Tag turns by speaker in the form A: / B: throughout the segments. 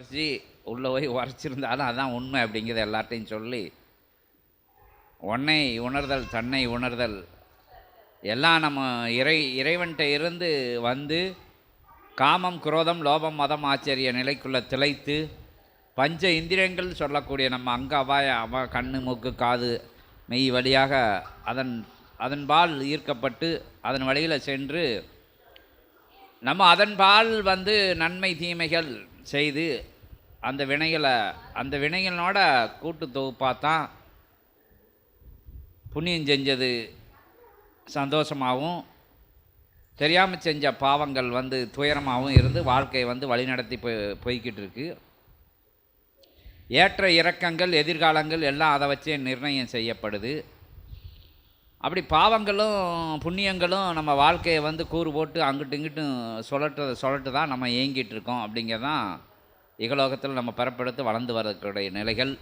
A: உரைச்சி உள்ளே போய் உரைச்சிருந்தாலும் அதான் உண்மை அப்படிங்கிறத எல்லார்ட்டையும் சொல்லி உன்னை உணர்தல் தன்னை உணர்தல். எல்லாம் நம்ம இறை இறைவன்கிட்ட இருந்து வந்து காமம் குரோதம் லோபம் மதம் ஆச்சரிய நிலைக்குள்ளே திளைத்து பஞ்ச இந்திரியங்கள் சொல்லக்கூடிய நம்ம அங்க அபாய அவ கண்ணு மூக்கு காது மெய் வழியாக அதன் அதன்பால் ஈர்க்கப்பட்டு அதன் வழியில் சென்று நம்ம அதன்பால் வந்து நன்மை தீமைகள் செய்து அந்த வினைகளை அந்த வினைகளோட கூட்டு தொகுப்பாக தான் புண்ணியம் செஞ்சது சந்தோஷமாகவும் தெரியாமல் செஞ்ச பாவங்கள் வந்து துயரமாகவும் இருந்து வாழ்க்கையை வந்து வழிநடத்தி போய் போய்கிட்டு இருக்கு ஏற்ற இறக்கங்கள் எதிர்காலங்கள் எல்லாம் அதை வச்சே நிர்ணயம் செய்யப்படுது. அப்படி பாவங்களும் புண்ணியங்களும் நம்ம வாழ்க்கையை வந்து கூறு போட்டு அங்கிட்டு இங்கிட்டும் சொல்லட்டு சொல்லட்டு தான் நம்ம ஏங்கிட்டு இருக்கோம் அப்படிங்கிறதான் இகலோகத்தில் நம்ம பரப்படுத்து வளர்ந்து வரக்கூடிய நிலைகள்.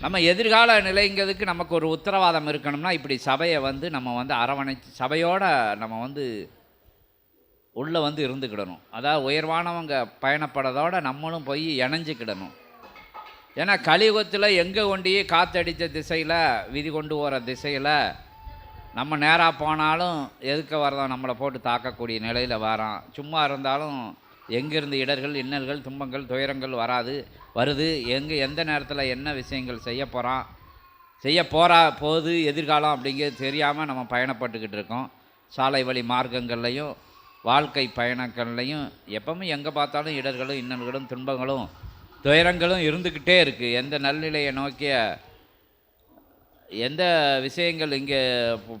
A: நம்ம எதிர்கால நிலைங்கிறதுக்கு நமக்கு ஒரு உத்தரவாதம் இருக்கணும்னா இப்படி சபையை வந்து நம்ம வந்து அரவணைச்சு சபையோடு நம்ம வந்து உள்ளே வந்து இருந்துக்கிடணும். அதாவது உயர்வானவங்க பயணப்படுறதோடு நம்மளும் போய் இணைஞ்சிக்கிடணும். ஏன்னா கலியுகத்தில் எங்கே கொண்டியே காற்றடித்த திசையில் விதி கொண்டு போகிற திசையில் நம்ம நேராக போனாலும் எதுக்க வரதான் நம்மளை போட்டு தாக்கக்கூடிய நிலையில் வரான். சும்மா இருந்தாலும் எங்கிருந்து இடர்கள் இன்னல்கள் துன்பங்கள் துயரங்கள் வராது. வருது எங்கே எந்த நேரத்தில் என்ன விஷயங்கள் செய்ய போகிறான் செய்ய போகிறா போகுது எதிர்காலம் அப்படிங்கிறது தெரியாமல் நம்ம பயணப்பட்டுக்கிட்டு இருக்கோம். சாலை வழி மார்க்கங்கள்லையும் வாழ்க்கை பயணங்கள்லையும் எப்பவுமே எங்கே பார்த்தாலும் இடர்களும் இன்னல்களும் துன்பங்களும் துயரங்களும் இருந்துக்கிட்டே இருக்குது எந்த நல்நிலையை நோக்கிய எந்த விஷயங்கள் இங்கே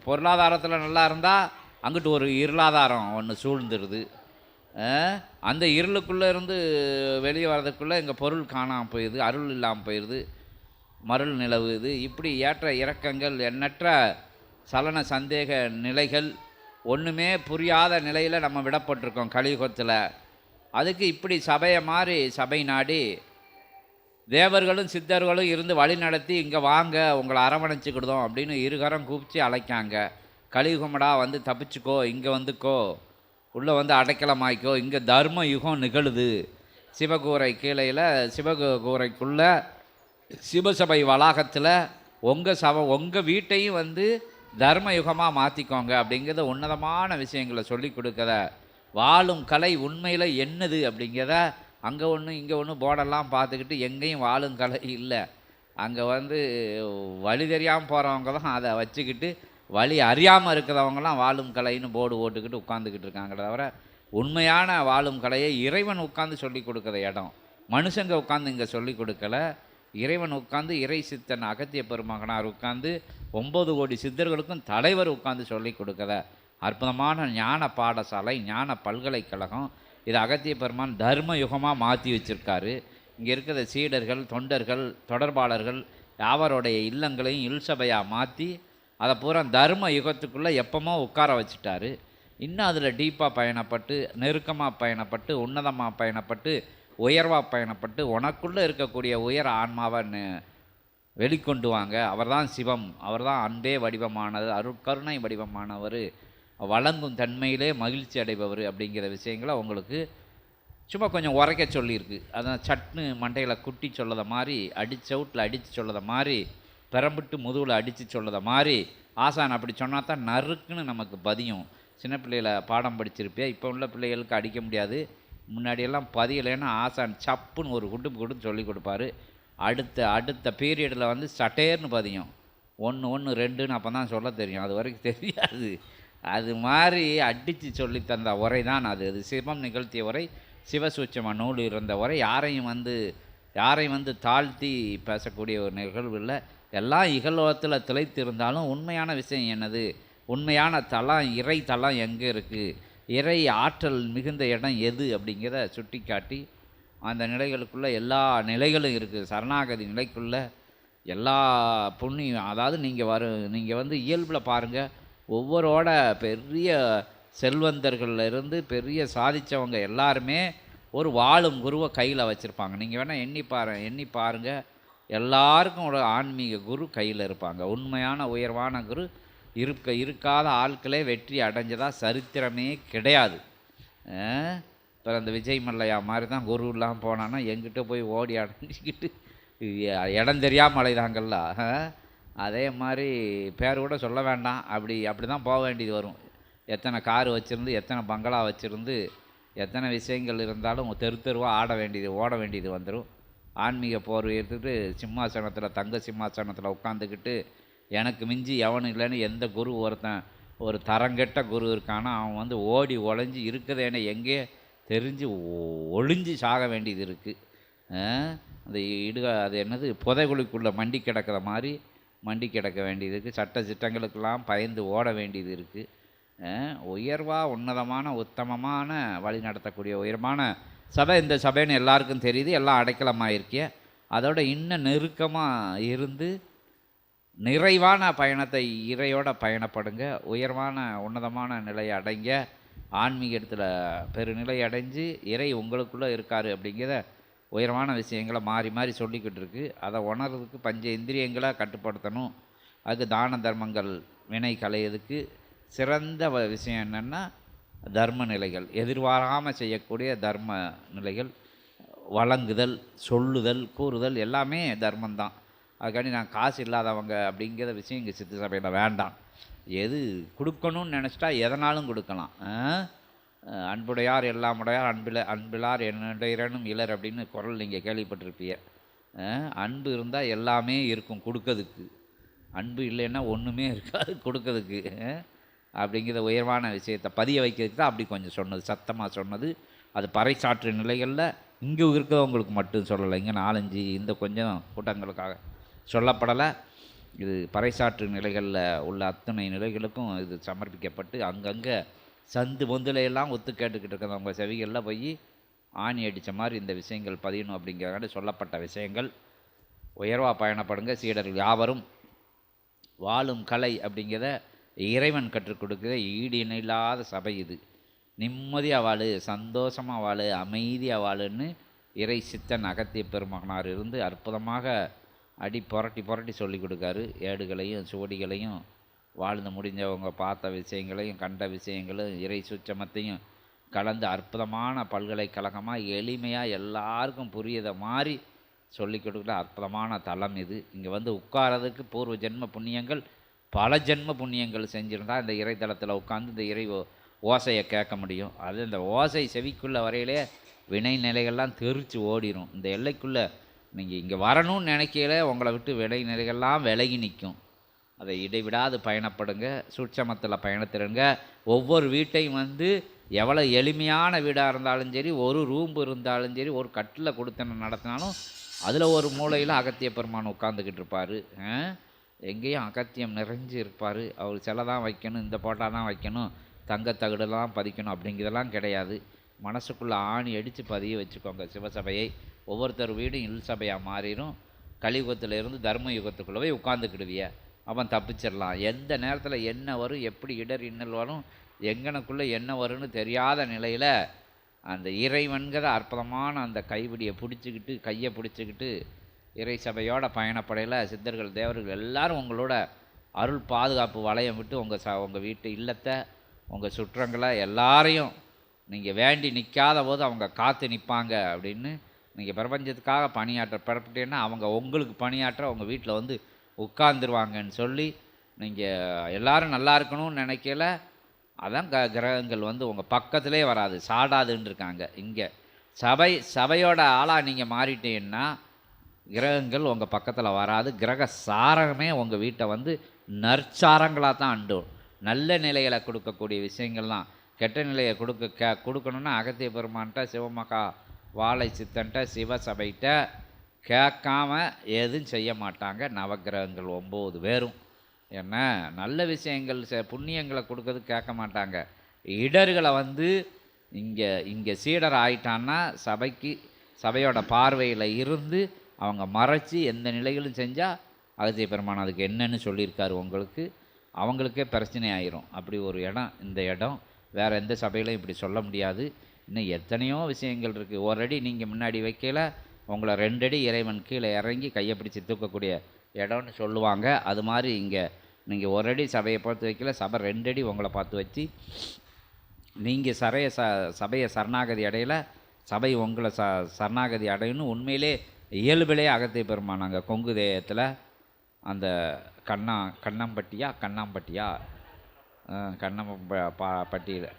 A: பொருளாதாரத்தில் நல்லா இருந்தால் அங்கிட்டு ஒரு இருளாதாரம் ஒன்று சூழ்ந்துருது. அந்த இருளுக்குள்ளே இருந்து வெளியே வர்றதுக்குள்ளே இங்கே பொருள் காணாமல் போயிடுது அருள் இல்லாமல் போயிடுது மருள் நிலவுது. இப்படி ஏற்ற இறக்கங்கள் எண்ணற்ற சலன சந்தேக நிலைகள் ஒன்றுமே புரியாத நிலையில் நம்ம விடப்பட்டிருக்கோம் கலியுகத்தில். அதுக்கு இப்படி சபையை மாறி சபை நாடி தேவர்களும் சித்தர்களும் இருந்து வழி நடத்தி இங்கே வாங்க உங்களை அரவணைச்சிக்கிடுதோம் அப்படின்னு இருகரம் கூப்பிச்சு அழைக்காங்க. கலியுகமடா வந்து தப்பிச்சுக்கோ இங்கே வந்துக்கோ. உள்ளே வந்து அடைக்கலமாய்க்கோ. இங்கே தர்ம யுகம் நிகழுது. சிவகூரை கீழையில் சிவகூரைக்குள்ளே சிவசபை வளாகத்தில் உங்கள் சப உங்கள் வீட்டையும் வந்து தர்ம யுகமாக மாற்றிக்கோங்க அப்படிங்கிறத உன்னதமான விஷயங்களை சொல்லி கொடுக்கற. வாழும் கலை உண்மையில் என்னது அப்படிங்கிறத அங்கே ஒன்று இங்கே ஒன்று போர்டெல்லாம் பார்த்துக்கிட்டு எங்கேயும் வாழும் கலை இல்லை. அங்கே வந்து வழி தெரியாமல் போகிறவங்க தான் அதை வச்சுக்கிட்டு வழி அறியாமல் இருக்கிறவங்களாம் வாழும் கலைன்னு போர்டு போட்டுக்கிட்டு உட்காந்துக்கிட்டு இருக்காங்க தவிர உண்மையான வாழும் கலையை இறைவன் உட்காந்து சொல்லி கொடுக்குற இடம். மனுஷங்க உட்காந்து இங்கே சொல்லி கொடுக்கல. இறைவன் உட்காந்து இறை சித்தன் அகத்திய பெருமகனார் உட்காந்து ஒம்பது கோடி சித்தர்களுக்கும் தலைவர் உட்காந்து சொல்லி கொடுக்குற அற்புதமான ஞான பாடசாலை ஞான பல்கலைக்கழகம். இது அகத்திய பெருமான் தர்ம யுகமாக மாற்றி வச்சுருக்காரு. இங்கே இருக்கிற சீடர்கள் தொண்டர்கள் தொடர்பாளர்கள் யாவருடைய இல்லங்களையும் இல்சபையாக மாற்றி அதை பூரா தர்ம யுகத்துக்குள்ளே எப்பமோ உட்கார வச்சுட்டாரு. இன்னும் அதில் டீப்பாக பயணப்பட்டு நெருக்கமாக பயணப்பட்டு உன்னதமாக பயணப்பட்டு உயர்வாக பயணப்பட்டு உனக்குள்ளே இருக்கக்கூடிய உயர் ஆன்மாவை வெளிக்கொண்டு வாங்க. அவர்தான் சிவம். அவர் தான் அன்பே வடிவமானது அருட்கருணை வடிவமானவர் வழங்கும் தன்மையிலே மகிழ்ச்சி அடைபவர் அப்படிங்கிற விஷயங்களை உங்களுக்கு சும்மா கொஞ்சம் உரைக்க சொல்லியிருக்கு. அதான் சட்னு மண்டையில் குட்டி சொல்லத மாதிரி அடிச்சவுட்டில் அடித்து சொல்லத மாதிரி பெரம்பிட்டு முதுகில் அடித்து சொல்லத மாதிரி ஆசான் அப்படி சொன்னால் தான் நறுக்குன்னு நமக்கு பதியும். சின்ன பிள்ளைகளை பாடம் படிச்சிருப்பியா? இப்போ உள்ள பிள்ளைகளுக்கு அடிக்க முடியாது. முன்னாடியெல்லாம் பதியலைன்னா ஆசான் சப்புன்னு ஒரு குட்டு குட்டு சொல்லி கொடுப்பாரு. அடுத்த அடுத்த பீரியடில் வந்து சட்டேர்னு பதியும். ஒன்று ஒன்று ரெண்டுன்னு அப்போ தான் சொல்ல தெரியும். அது வரைக்கும் தெரியாது. அது மாதிரி அடித்து சொல்லி தந்த உரை தான் அது. அது சிவம் நிகழ்த்திய உரை சிவசூட்சம நூல் இருந்த உரை. யாரையும் வந்து யாரையும் வந்து தாழ்த்தி பேசக்கூடிய ஒரு நிகழ்வு இல்லை. எல்லாம் இகலோகத்தில் திளைத்து இருந்தாலும் உண்மையான விஷயம் என்னது? உண்மையான தளம் இறை தளம் எங்கே இருக்குது இறை ஆற்றல் மிகுந்த இடம் எது? அப்படிங்கிறத சுட்டி காட்டி அந்த நிலைகளுக்குள்ளே எல்லா நிலைகளும் இருக்குது சரணாகதி நிலைக்குள்ளே எல்லா புண்ணியம் அதாவது நீங்கள் வரு நீங்கள் வந்து இயல்பில் பாருங்கள் ஒவ்வொருவோட பெரிய செல்வந்தர்கள்லேருந்து பெரிய சாதித்தவங்க எல்லாருமே ஒரு வாழும் குருவை கையில் வச்சுருப்பாங்க. நீங்கள் வேணால் எண்ணி பாரு எண்ணி பாருங்கள் எல்லாருக்கும் ஒரு ஆன்மீக குரு கையில் இருப்பாங்க. உண்மையான உயர்வான குரு இருக்க இருக்காத ஆட்களே வெற்றி அடைஞ்சதா சரித்திரமே கிடையாது. இப்போ அந்த விஜய் மல்லையா மாதிரி தான் குரு இல்லாமல் போனான்னா எங்கிட்ட போய் ஓடி அடைஞ்சிக்கிட்டு இடம் தெரியாமல் அலைதாங்கல்ல அதே மாதிரி பேர் கூட சொல்ல வேண்டாம். அப்படி அப்படி தான் போக வேண்டியது வரும். எத்தனை கார் வச்சுருந்து எத்தனை பங்களா வச்சுருந்து எத்தனை விஷயங்கள் இருந்தாலும் தெரு தெருவாக ஆட வேண்டியது ஓட வேண்டியது வந்துடும் ஆன்மீக போர்வை எடுத்துட்டு சிம்மாசனத்தில் தங்க சிம்மாசனத்தில் உட்காந்துக்கிட்டு எனக்கு மிஞ்சி எவனும் இல்லைன்னு எந்த குரு ஒருத்தன் ஒரு தரங்கெட்ட குரு இருக்கானோ அவன் வந்து ஓடி ஒளிஞ்சு இருக்குதேன்னு எங்கே தெரிஞ்சு ஒ- சாக வேண்டியது இருக்குது அந்த இடுக அது என்னது புதைகுழிக்குள்ளே மண்டி கிடக்கிற மாதிரி மண்டி கிடக்க வேண்டியது இருக்குது சட்ட சிட்டங்களுக்கெல்லாம் பயந்து ஓட வேண்டியது இருக்குது உயர்வாக உன்னதமான உத்தமமான வழி நடத்தக்கூடிய உயரமான சபை இந்த சபைன்னு எல்லாருக்கும் தெரியுது எல்லாம் அடைக்கலமாயிருக்கிய. அதோட இன்னும் நெருக்கமாக இருந்து நிறைவான பயணத்தை இறையோட பயணப்படுங்க. உயர்வான உன்னதமான நிலையை அடைங்க. ஆன்மீகத்தில் பெருநிலை அடைஞ்சு இறை உங்களுக்குள்ளே இருக்கார் அப்படிங்கிற உயர்வான விஷயங்களை மாறி மாறி சொல்லிக்கிட்டு இருக்கு அதை உணர்றதுக்கு பஞ்ச இந்திரியங்களை கட்டுப்படுத்தணும். அதுக்கு தான தர்மங்கள் வினை கலையதுக்கு சிறந்த விஷயம் என்னென்னா தர்ம நிலைகள் எதிர்பாராமல் செய்யக்கூடிய தர்ம நிலைகள் வழங்குதல் சொல்லுதல் கூறுதல் எல்லாமே தர்மம்தான். அதுக்காண்டி நான் காசு இல்லாதவங்க அப்படிங்கிற விஷயம் இங்கே சித்து சபையில் வேண்டாம். எது கொடுக்கணும்னு நினச்சிட்டா எதனாலும் கொடுக்கலாம். ஆ? எல்லாம் அன்புடையார் எல்லாமுடையார் அன்பிலார் என்னுடையரனும் இலர் அப்படின்னு குரல் நீங்கள் கேள்விப்பட்டிருப்பீங்க. அன்பு இருந்தால் எல்லாமே இருக்கும் கொடுக்கறதுக்கு. அன்பு இல்லைன்னா ஒன்றுமே இருக்காது கொடுக்கறதுக்கு. அப்படிங்கிற உயர்வான விஷயத்தை பதிய வைக்கிறதுக்கு தான் அப்படி கொஞ்சம் சொன்னது சத்தமாக சொன்னது. அது பறைசாற்று நிலைகளில் இங்கே இருக்கிறவங்களுக்கு மட்டும் சொல்லலை. இங்கே நாலஞ்சு இந்த கொஞ்சம் கூட்டங்களுக்காக சொல்லப்படலை. இது பறைசாற்று நிலைகளில் உள்ள அத்தனை நிலைகளுக்கும் இது சமர்ப்பிக்கப்பட்டு அங்கங்கே சந்து பொந்திலையெல்லாம் ஒத்து கேட்டுக்கிட்டு இருக்கிறவங்க செவிகளில் போய் ஆணி அடித்த மாதிரி இந்த விஷயங்கள் பதியணும் அப்படிங்கிறதாண்டி சொல்லப்பட்ட விஷயங்கள். உயர்வாக பயணப்படுங்க. சீடர்கள் யாவரும் வாழும் கலை அப்படிங்கிறத இறைவன் கற்றுக் கொடுக்குற ஈடு இணையில்லாத சபை இது. நிம்மதியாக வாழு சந்தோஷமாக வாழு அமைதியாக வாழுன்னு இறை சித்தன் அகத்திய பெருமகனார் இருந்து அற்புதமாக அடி புரட்டி புரட்டி சொல்லி கொடுக்காரு. ஏடுகளையும் சுவடிகளையும் வாழ்ந்து முடிஞ்சவங்க பார்த்த விஷயங்களையும் கண்ட விஷயங்களும் இறை சுச்சமத்தையும் கலந்து அற்புதமான பல்கலைக்கழகமாக எளிமையாக எல்லாருக்கும் புரியுத மாதிரி சொல்லி கொடுக்குற அற்புதமான தளம் இது. இங்கே வந்து உட்காரதுக்கு பூர்வ ஜென்ம புண்ணியங்கள் பல ஜென்ம புண்ணியங்கள் செஞ்சிருந்தால் இந்த இறைத்தளத்தில் உட்காந்து இந்த இறை ஓ- ஓசையை கேட்க முடியும். அது இந்த ஓசை செவிக்குள்ளே வரையிலே வினை நிலைகள்லாம் தெரிச்சு ஓடிரும். இந்த எல்லைக்குள்ளே நீங்கள் இங்கே வரணும்னு நினைக்கையில உங்களை விட்டு வினை நிலைகள்லாம் விலகி நிற்கும் அதை இடைவிடாது பயணப்படுங்க. சூட்சமத்தில் பயணத்திருங்க ஒவ்வொரு வீட்டையும் வந்து எவ்வளோ எளிமையான வீடாக இருந்தாலும் சரி ஒரு ரூம் இருந்தாலும் சரி ஒரு கட்டில் கொடுத்தன நடத்தினாலும் அதில் ஒரு மூலையில் அகத்திய பெருமான் உட்காந்துக்கிட்டு இருப்பார் எங்கேயும் அகத்தியம் நிறைஞ்சு இருப்பார். அவர் சிலை தான் வைக்கணும் இந்த போட்டால் தான் வைக்கணும் தங்கத்தகடெல்லாம் பதிக்கணும் அப்படிங்கிறதெல்லாம் கிடையாது. மனசுக்குள்ளே ஆணி அடித்து பதிய வச்சுக்கோங்க சிவசபையை. ஒவ்வொருத்தர் வீடும் இல் சபையாக மாறிடும் கலியுகத்துல இருந்து தர்ம யுகத்துக்குள்ளே போய் உட்காந்துக்கிடுவிய அவன் தப்பிச்சிடலாம். எந்த நேரத்தில் என்ன வரும் எப்படி இடர் இன்னல் வரும் எங்கனக்குள்ளே என்ன வரும்னு தெரியாத நிலையில் அந்த இறைவன்கிற அற்புதமான அந்த கைவிடியை பிடிச்சிக்கிட்டு கையை பிடிச்சிக்கிட்டு இறை சபையோட பயணப்படையில் சித்தர்கள் தேவர்கள் எல்லாரும் உங்களோட அருள் பாதுகாப்பு வளையம் விட்டு உங்கள் ச உங்கள் வீட்டு இல்லத்தை உங்கள் சுற்றங்களை எல்லாரையும் நீங்கள் வேண்டி நிற்காத போது அவங்க காத்து நிற்பாங்க அப்படின்னு நீங்கள் பிரபஞ்சத்துக்காக பணியாற்ற பிறப்பிட்டீங்கன்னா அவங்க உங்களுக்கு பணியாற்ற உங்கள் வீட்டில் வந்து உட்கார்ந்துருவாங்கன்னு சொல்லி நீங்கள் எல்லாரும் நல்லா இருக்கணும்னு நினைக்கல. அதான் க கிரகங்கள் வந்து உங்கள் பக்கத்துலேயே வராது சாடாதுன்னு இருக்காங்க. இங்கே சபை சபையோட ஆளாக நீங்கள் மாறிட்டீங்கன்னா கிரகங்கள் உங்கள் பக்கத்தில் வராது. கிரக சாரமே உங்கள் வீட்டை வந்து நற்சாரங்களாக தான் அண்டும் நல்ல நிலைகளை கொடுக்கக்கூடிய விஷயங்கள்லாம். கெட்ட நிலையை கொடுக்க கே கொடுக்கணுன்னா அகத்திய பெருமான்ட்ட சிவமகா வாழை சித்தன்ட்ட சிவசபைகிட்ட கேட்காம எதுவும் செய்ய மாட்டாங்க. நவக்கிரகங்கள் ஒம்பது பேரும். என்ன? நல்ல விஷயங்கள் செ- புண்ணியங்களை கொடுக்கறது கேட்க மாட்டாங்க. இடர்களை வந்து இங்கே இங்கே சீடர் ஆயிட்டான்னா சபைக்கு சபையோட பார்வையில் இருந்து அவங்க மறைச்சி எந்த நிலைகளும் செஞ்சால் அகத்திய பெருமான் அதுக்கு என்னன்னு சொல்லியிருக்காரு உங்களுக்கு. அவங்களுக்கே பிரச்சனை ஆயிரும். அப்படி ஒரு இடம் இந்த இடம். வேறு எந்த சபையிலும் இப்படி சொல்ல முடியாது. இன்னும் எத்தனையோ விஷயங்கள் இருக்குது ஒரு அடி நீங்கள் முன்னாடி வைக்கல உங்களை ரெண்டடி இறைவன் கீழே இறங்கி கையை பிடிச்சி தூக்கக்கூடிய இடம்னு சொல்லுவாங்க. அது மாதிரி இங்கே நீங்கள் ஒரு அடி சபையை பார்த்து வைக்கல சபை ரெண்டடி உங்களை பார்த்து வச்சு நீங்கள் சரைய ச சபையை சரணாகதி அடையலை சபை உங்களை ச சரணாகதி அடையணும் உண்மையிலே இயல்பிலே அகத்தை பெருமான் அங்கே கொங்கு தேயத்தில் அந்த கண்ணா கண்ணம்பட்டியா கண்ணாம்பட்டியா கண்ணம்ப பட்டியில்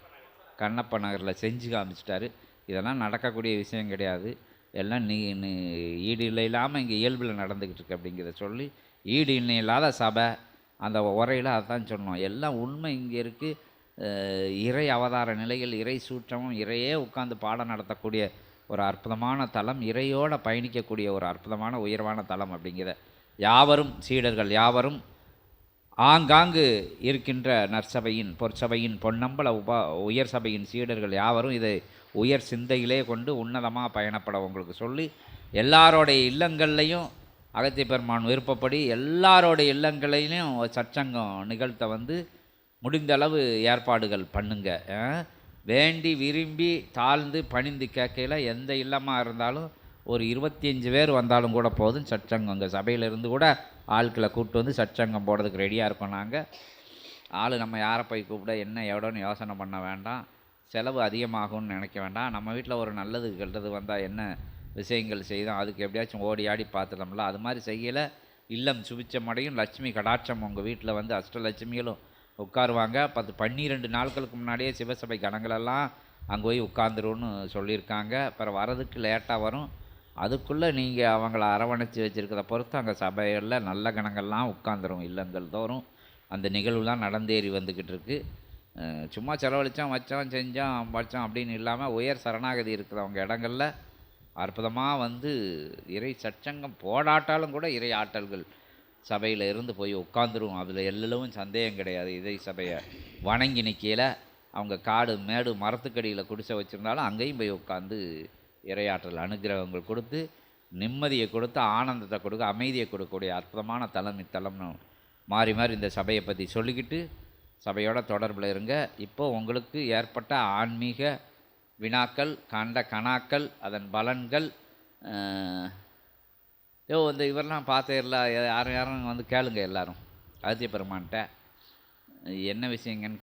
A: கண்ணப்ப நகரில் செஞ்சு காமிச்சிட்டாரு. இதெல்லாம் நடக்கக்கூடிய விஷயம் கிடையாது. எல்லாம் நீ நீ ஈடு இல்லை இல்லாமல் இங்கே இயல்பில் நடந்துக்கிட்டு இருக்கு அப்படிங்கிறத சொல்லி ஈடு இணை இல்லாத சபை அந்த உரையில் அதான் சொன்னோம். எல்லாம் உண்மை இங்கே இருக்குது இறை அவதார நிலைகள் இறை சூற்றமும் இறையே உட்காந்து பாடம் நடத்தக்கூடிய ஒரு அற்புதமான தலம் இறையோடு பயணிக்கக்கூடிய ஒரு அற்புதமான உயர்வான தலம் அப்படிங்கிற யாவரும் சீடர்கள் யாவரும் ஆங்காங்கு இருக்கின்ற நற்சபையின் பொற்சபையின் பொன்னம்பல உபா உயர் சபையின் சீடர்கள் யாவரும் இதை உயர் சிந்தையிலே கொண்டு உன்னதமாக பயணப்பட உங்களுக்கு சொல்லி எல்லாரோடைய இல்லங்கள்லையும் அகத்திய பெருமான் விருப்பப்படி எல்லாரோடைய இல்லங்களையும் சச்சங்கம் நிகழ்த்த வந்து முடிந்தளவு ஏற்பாடுகள் பண்ணுங்கள் ஆ? வேண்டி விரும்பி தாழ்ந்து பணிந்து கேட்கையில் எந்த இல்லமாக இருந்தாலும் ஒரு இருபத்தியஞ்சு பேர் வந்தாலும் கூட போதும் சச்சங்கம். இங்கே சபையிலேருந்து கூட ஆட்களை கூப்பிட்டு வந்து சச்சங்கம் போடுறதுக்கு ரெடியாக இருக்கோம் நாங்கள். ஆள் நம்ம யாரை போய் கூப்பிட என்ன எவ்வளோன்னு யோசனை பண்ண வேண்டாம். செலவு அதிகமாகும்னு நினைக்க வேண்டாம். நம்ம வீட்டில் ஒரு நல்லது கெட்டது வந்தால் என்ன விஷயங்கள் செய்தோம் அதுக்கு எப்படியாச்சும் ஓடி ஆடி பார்த்துட்டோம்ல அது மாதிரி செய்யலை. இல்லம் சுபிச்சமடையும் லட்சுமி கடாட்சம் உங்கள் வீட்டில் வந்து அஷ்டலட்சுமிகளும் உட்காருவாங்க. பத்து பன்னிரெண்டு நாட்களுக்கு முன்னாடியே சிவசபை கணங்களெல்லாம் அங்கே போய் உட்காந்துருன்னு சொல்லியிருக்காங்க. அப்புறம் வரதுக்கு லேட்டாக வரும். அதுக்குள்ளே நீங்கள் அவங்கள அரவணைச்சி வச்சுருக்கிறத பொறுத்து அங்கே சபைகளில் நல்ல கணங்கள்லாம் உட்காந்துரும் இல்லங்கள் தோறும். அந்த நிகழ்வுலாம் நடந்தேறி வந்துக்கிட்டு இருக்கு சும்மா செலவழித்தோம் வச்சோம் செஞ்சோம் வச்சோம் அப்படின்னு இல்லாமல் உயர் சரணாகதி இருக்கிறவங்க இடங்களில் அற்புதமாக வந்து இறை சச்சங்கம் போடாட்டாலும் கூட இறை ஆற்றல்கள் சபையில் இருந்து போய் உட்காந்துருவோம் அதில் எல்லளவும் சந்தேகம் கிடையாது. இதை சபையை வணங்கி நிற்கையில் அவங்க காடு மேடு மரத்துக்கடியில் குடிசை வச்சுருந்தாலும் அங்கேயும் போய் உட்காந்து இரையாற்றல் அனுகிரகங்கள் கொடுத்து நிம்மதியை கொடுத்து ஆனந்தத்தை கொடுக்க அமைதியை கொடுக்கக்கூடிய அற்புதமான தலம் இத்தலம்னு மாறி மாறி இந்த சபையை பற்றி சொல்லிக்கிட்டு சபையோட தொடர்பில் இருங்க. இப்போ உங்களுக்கு ஏற்பட்ட ஆன்மீக வினாக்கள் கண்ட கணாக்கள் அதன் பலன்கள் யோ இந்த இவரெல்லாம் பார்த்தேர்ல யாரும் யாரும் வந்து கேளுங்க எல்லாரும். ஆதித்ய பெருமான்கிட்ட என்ன விஷயங்கன்னு